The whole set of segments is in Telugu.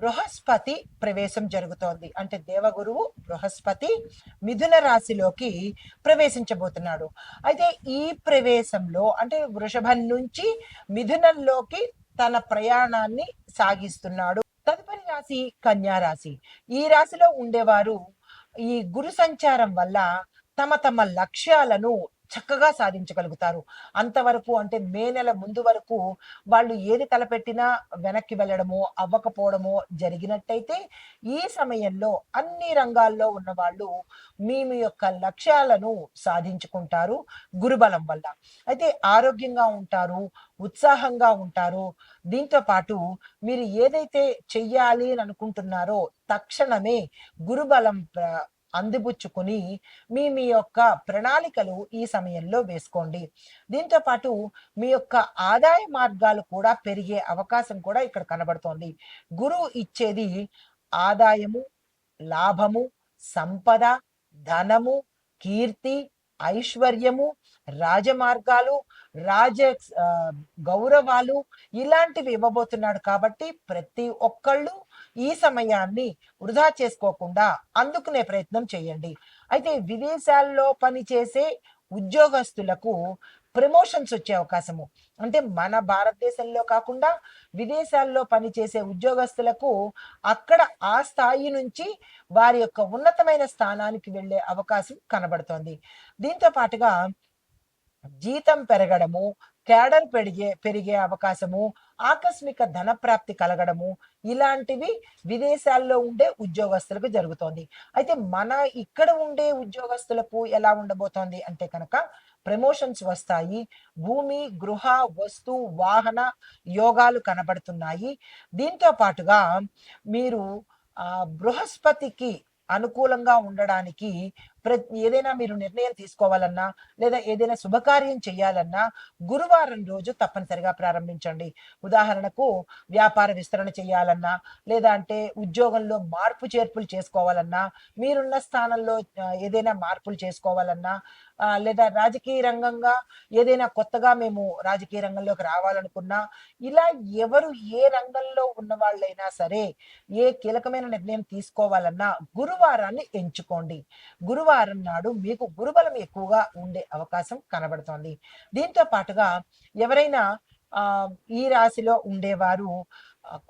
బృహస్పతి ప్రవేశం జరుగుతోంది. అంటే దేవగురువు బృహస్పతి మిథున రాశిలోకి ప్రవేశించబోతున్నాడు. అయితే ఈ ప్రవేశంలో అంటే వృషభం నుంచి మిథునంలోకి తన ప్రయాణాన్ని సాగిస్తున్నాడు. తదుపరి రాశి కన్యా రాశి. ఈ రాశిలో ఉండేవారు ఈ గురు సంచారం వల్ల తమ తమ లక్ష్యాలను చక్కగా సాధించగలుగుతారు. అంతవరకు అంటే మే నెల ముందు వరకు వాళ్ళు ఏది తలపెట్టినా వెనక్కి వెళ్ళడమో అవ్వకపోవడమో జరిగినట్టయితే ఈ సమయంలో అన్ని రంగాల్లో ఉన్న వాళ్ళు మీ మీ యొక్క లక్ష్యాలను సాధించుకుంటారు గురుబలం వల్ల. అయితే ఆరోగ్యంగా ఉంటారు ఉత్సాహంగా ఉంటారు. దీంతో పాటు మీరు ఏదైతే చెయ్యాలి అని అనుకుంటున్నారో తక్షణమే గురుబలం అందిపుచ్చుకుని మీ మీ యొక్క ప్రణాళికలు ఈ సమయంలో వేసుకోండి. దీంతో పాటు మీ యొక్క ఆదాయ మార్గాలు కూడా పెరిగే అవకాశం కూడా ఇక్కడ కనబడుతోంది. గురువు ఇచ్చేది ఆదాయము లాభము సంపద ధనము కీర్తి ఐశ్వర్యము రాజమార్గాలు రాజ గౌరవాలు ఇలాంటివి ఇవ్వబోతున్నాడు కాబట్టి ప్రతి ఒక్కళ్ళు ఈ సమయాన్ని వృధా చేసుకోకుండా అందుకునే ప్రయత్నం చేయండి. అయితే విదేశాల్లో పనిచేసే ఉద్యోగస్తులకు ప్రమోషన్స్ వచ్చే అవకాశము. అంటే మన భారతదేశంలో కాకుండా విదేశాల్లో పనిచేసే ఉద్యోగస్తులకు అక్కడ ఆ స్థాయి నుంచి వారి యొక్క ఉన్నతమైన స్థానానికి వెళ్ళే అవకాశం కనబడుతోంది. దీంతో పాటుగా జీతం పెరగడము క్యాడర్ పెరిగే పెరిగే అవకాశము ఆకస్మిక ధన ప్రాప్తి కలగడము ఇలాంటివి విదేశాల్లో ఉండే ఉద్యోగస్తులకు జరుగుతోంది. అయితే మన ఇక్కడ ఉండే ఉద్యోగస్తులకు ఎలా ఉండబోతోంది అంటే కనుక ప్రమోషన్స్ వస్తాయి భూమి గృహ వస్తు వాహన యోగాలు కనబడుతున్నాయి. దీంతో పాటుగా మీరు ఆ బృహస్పతికి అనుకూలంగా ఉండడానికి ప్రతి ఏదైనా మీరు నిర్ణయం తీసుకోవాలన్నా లేదా ఏదైనా శుభకార్యం చేయాలన్నా గురువారం రోజు తప్పనిసరిగా ప్రారంభించండి. ఉదాహరణకు వ్యాపార విస్తరణ చేయాలన్నా లేదా అంటే ఉద్యోగంలో మార్పు చేర్పులు చేసుకోవాలన్నా మీరున్న స్థానంలో ఏదైనా మార్పులు చేసుకోవాలన్నా లేదా రాజకీయ రంగంగా ఏదైనా కొత్తగా మేము రాజకీయ రంగంలోకి రావాలనుకున్నా ఇలా ఎవరు ఏ రంగంలో ఉన్న వాళ్ళైనా సరే ఏ కీలకమైన నిర్ణయం తీసుకోవాలన్నా గురువారాన్ని ఎంచుకోండి. గురువారం నాడు మీకు గురుబలం ఎక్కువగా ఉండే అవకాశం కనబడుతోంది. దీంతో పాటుగా ఎవరైనా ఆ ఈ రాశిలో ఉండేవారు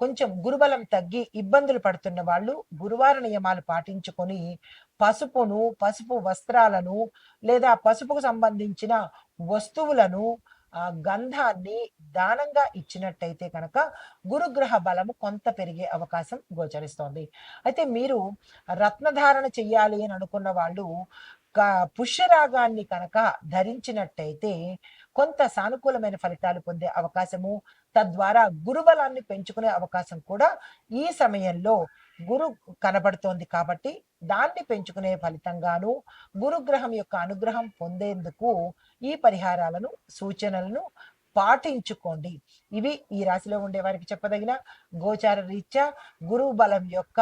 కొంచెం గురుబలం తగ్గి ఇబ్బందులు పడుతున్న వాళ్ళు గురువార నియమాలు పాటించుకొని పసుపును పసుపు వస్త్రాలను లేదా పసుపుకు సంబంధించిన వస్తువులను ఆ గంధాన్ని దానంగా ఇచ్చినట్టయితే కనుక గురుగ్రహ బలము కొంత పెరిగే అవకాశం గోచరిస్తోంది. అయితే మీరు రత్నధారణ చెయ్యాలి అని అనుకున్న వాళ్ళు పుష్యరాగాన్ని కనుక ధరించినట్టయితే కొంత సానుకూలమైన ఫలితాలు పొందే అవకాశము తద్వారా గురుబలాన్ని పెంచుకునే అవకాశం కూడా ఈ సమయంలో గురు కనబడుతోంది కాబట్టి దాన్ని పెంచుకునే ఫలితంగాను గురుగ్రహం యొక్క అనుగ్రహం పొందేందుకు ఈ పరిహారాలను సూచనలను పాటించుకోండి. ఇవి ఈ రాశిలో ఉండే వారికి చెప్పదగిన గోచార రీత్యా గురువు బలం యొక్క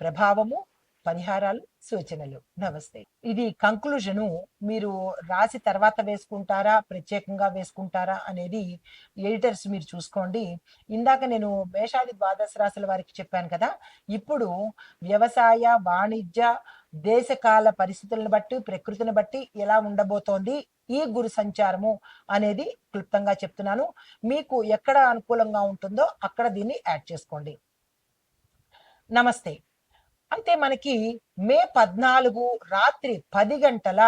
ప్రభావము పరిహారాలు సూచనలు. నమస్తే. ఇది కంక్లూజను మీరు రాసి తర్వాత వేసుకుంటారా? ప్రత్యేకంగా వేసుకుంటారా? అనేది ఎడిటర్స్ మీరు చూసుకోండి. ఇందాక నేను మేషాది ద్వాదశ రాశుల వారికి చెప్పాను కదా ఇప్పుడు వ్యవసాయ వాణిజ్య దేశకాల పరిస్థితులను బట్టి ప్రకృతిని బట్టి ఎలా ఉండబోతోంది? ఈ గురు సంచారము అనేది క్లుప్తంగా చెప్తున్నాను. మీకు ఎక్కడ అనుకూలంగా ఉంటుందో అక్కడ దీన్ని యాడ్ చేసుకోండి. నమస్తే. అయితే మనకి మే పద్నాలుగు రాత్రి పది గంటల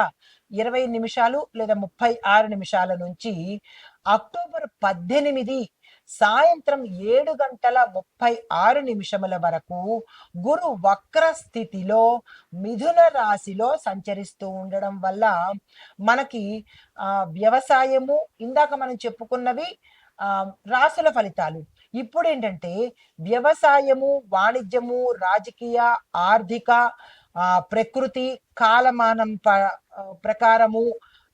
ఇరవై నిమిషాలు లేదా ముప్పై ఆరు నిమిషాల నుంచి అక్టోబర్ పద్దెనిమిది సాయంత్రం ఏడు గంటల ముప్పై ఆరు నిమిషముల వరకు గురు వక్ర స్థితిలో మిథున రాశిలో సంచరిస్తూ ఉండడం వల్ల మనకి ఆ వ్యవసాయము ఇందాక మనం చెప్పుకున్నవి ఆ రాసుల ఫలితాలు. ఇప్పుడు ఏంటంటే వ్యవసాయము వాణిజ్యము రాజకీయ ఆర్థిక ప్రకృతి కాలమానం ప- ప్రకారము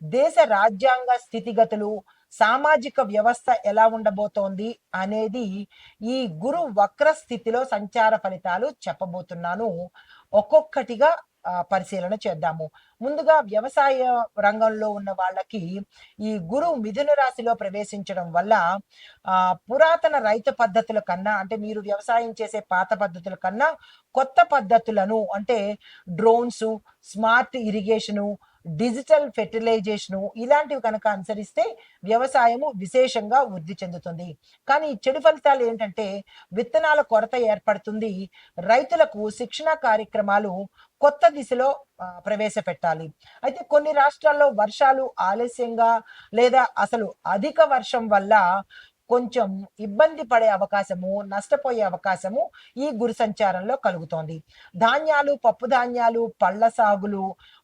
దేశ రాజ్యాంగ స్థితిగతులు సామాజిక వ్యవస్థ ఎలా ఉండబోతోంది అనేది ఈ గురు వక్ర స్థితిలో సంచార ఫలితాలు చెప్పబోతున్నాను. ఒక్కొక్కటిగా పరిశీలన చేద్దాము. ముందుగా వ్యవసాయ రంగంలో ఉన్న వాళ్ళకి ఈ గురువు మిథున రాశిలో ప్రవేశించడం వల్ల పురాతన రైతు పద్ధతుల కన్నా అంటే మీరు వ్యవసాయం చేసే పాత పద్ధతుల కన్నా కొత్త పద్ధతులను అంటే drones smart irrigation digital fertilization ఇలాంటివి కనుక అనుసరిస్తే వ్యవసాయము విశేషంగా వృద్ధి చెందుతుంది. కానీ ఈ చెడు ఫలితాలు ఏంటంటే విత్తనాల కొరత ఏర్పడుతుంది. రైతులకు శిక్షణ కార్యక్రమాలు కొత్త దిశలో ప్రవేశపెట్టాలి. అయితే కొన్ని రాష్ట్రాల్లో వర్షాలు ఆలస్యంగా లేదా అసలు అధిక వర్షం వల్ల కొంచెం ఇబ్బంది పడే అవకాశము నష్టపోయే అవకాశము ఈ గురు సంచారంలో కలుగుతోంది. ధాన్యాలు పప్పు ధాన్యాలు పళ్ళ సాగులు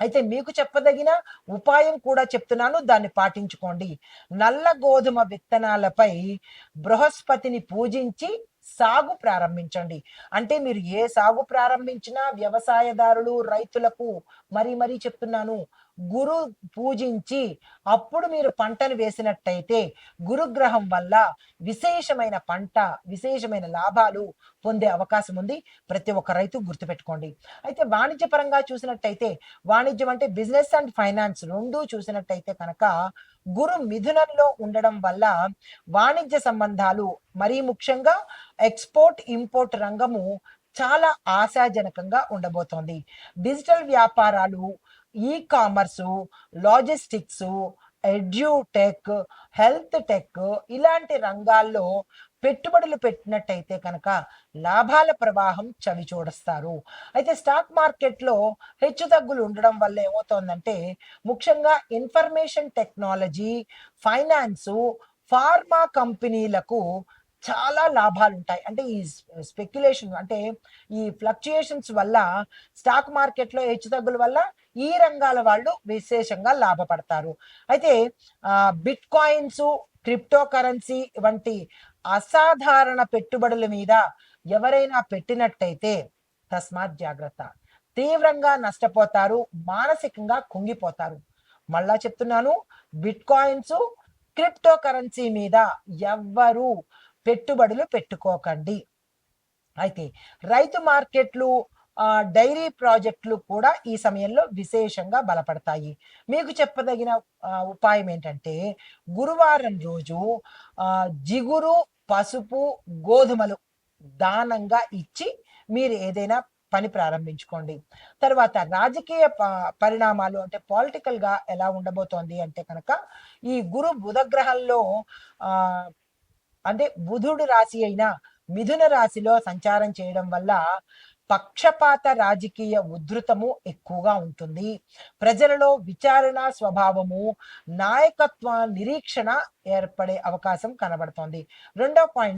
అయితే మీకు చెప్పదగిన ఉపాయం కూడా చెప్తున్నాను దాన్ని పాటించుకోండి. నల్ల గోధుమ విత్తనాలపై బృహస్పతిని పూజించి సాగు ప్రారంభించండి. అంటే మీరు ఏ సాగు ప్రారంభించినా వ్యవసాయదారులు రైతులకు మరీ మరీ చెప్తున్నాను గురు పూజించి అప్పుడు మీరు పంటను వేసినట్టయితే గురుగ్రహం వల్ల విశేషమైన పంట విశేషమైన లాభాలు పొందే అవకాశం ఉంది. ప్రతి ఒక్క రైతు గుర్తుపెట్టుకోండి. అయితే వాణిజ్య పరంగా చూసినట్టయితే వాణిజ్యం అంటే బిజినెస్ అండ్ ఫైనాన్స్ రెండు చూసినట్టయితే కనుక గురు మిథునంలో ఉండడం వల్ల వాణిజ్య సంబంధాలు మరీ ముఖ్యంగా ఎక్స్పోర్ట్ ఇంపోర్ట్ రంగము చాలా ఆశాజనకంగా ఉండబోతోంది. డిజిటల్ వ్యాపారాలు e commerce logistics edutech health tech ఇలాంటి రంగాల్లో పెట్టుబడులు పెట్టినట్టయితే కనుక లాభాల ప్రవాహం చవి చూడస్తారు. అయితే స్టాక్ మార్కెట్లో హెచ్చుతగ్గులు ఉండడం వల్ల ఏమవుతోందంటే ముఖ్యంగా ఇన్ఫర్మేషన్ టెక్నాలజీ ఫైనాన్సు ఫార్మా కంపెనీలకు చాలా లాభాలు ఉంటాయి. అంటే ఈ స్పెక్యులేషన్ అంటే ఈ ఫ్లక్చుయేషన్స్ వల్ల స్టాక్ మార్కెట్లో హెచ్చుతగ్గుల వల్ల ఈ రంగాల వాళ్ళు విశేషంగా లాభపడతారు. అయితే బిట్ కాయిన్స్ క్రిప్టో కరెన్సీ వంటి అసాధారణ పెట్టుబడుల మీద ఎవరైనా పెట్టినట్టయితే తస్మాత్ జాగ్రత్త. తీవ్రంగా నష్టపోతారు మానసికంగా కుంగిపోతారు. మళ్ళా చెప్తున్నాను బిట్ కాయిన్స్ క్రిప్టో కరెన్సీ మీద ఎవ్వరు పెట్టుబడులు పెట్టుకోకండి. అయితే రైతు మార్కెట్లు డైరీ ప్రాజెక్టులు కూడా ఈ సమయంలో విశేషంగా బలపడతాయి. మీకు చెప్పదగిన ఉపాయం ఏంటంటే గురువారం రోజు జిగురు పసుపు గోధుమలు దానంగా ఇచ్చి మీరు ఏదైనా పని ప్రారంభించుకోండి. తర్వాత రాజకీయ ప- పరిణామాలు అంటే పాలిటికల్గా ఎలా ఉండబోతోంది అంటే కనుక ఈ గురు బుధ గ్రహంలో ఆ అంటే బుధుడు రాశి అయిన మిథున రాశిలో సంచారం చేయడం వల్ల పక్షపాత రాజకీయ ఉధృతము ఎక్కువగా ఉంటుంది. ప్రజలలో విచారణ స్వభావము నాయకత్వ నిరీక్షణ ఏర్పడే అవకాశం కనబడుతోంది. రెండో పాయింట్